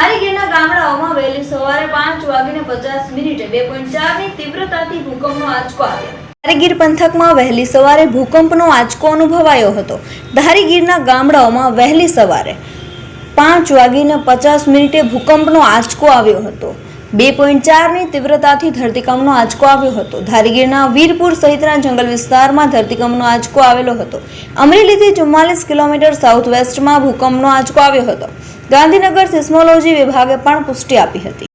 ધારીગીરના ગામડાઓમાં વહેલી સવારે પાંચ વાગીને પચાસ મિનિટે બે પોઈન્ટ ચારની તીવ્રતાથી ભૂકંપનો આંચકો આવ્યો. ધારીગીર પંથકમાં વહેલી સવારે ભૂકંપનો આંચકો અનુભવાયો હતો. ધારીગીરના ગામડાઓમાં વહેલી સવારે પાંચ વાગીને પચાસ મિનિટે ભૂકંપનો આંચકો આવ્યો હતો. બે પોઈન્ટ ચારની તીવ્રતાથી ધરતીકંપનો આંચકો આવ્યો હતો. ધારીગીરના વીરપુર સહિતના જંગલ વિસ્તારમાં ધરતીકંપનો આંચકો આવેલો હતો. અમરેલીથી ચુમ્માલીસ કિલોમીટર સાઉથ વેસ્ટમાં ભૂકંપનો આંચકો આવ્યો હતો. ગાંધીનગર સિસ્મોલોજી વિભાગે પણ પુષ્ટિ આપી હતી.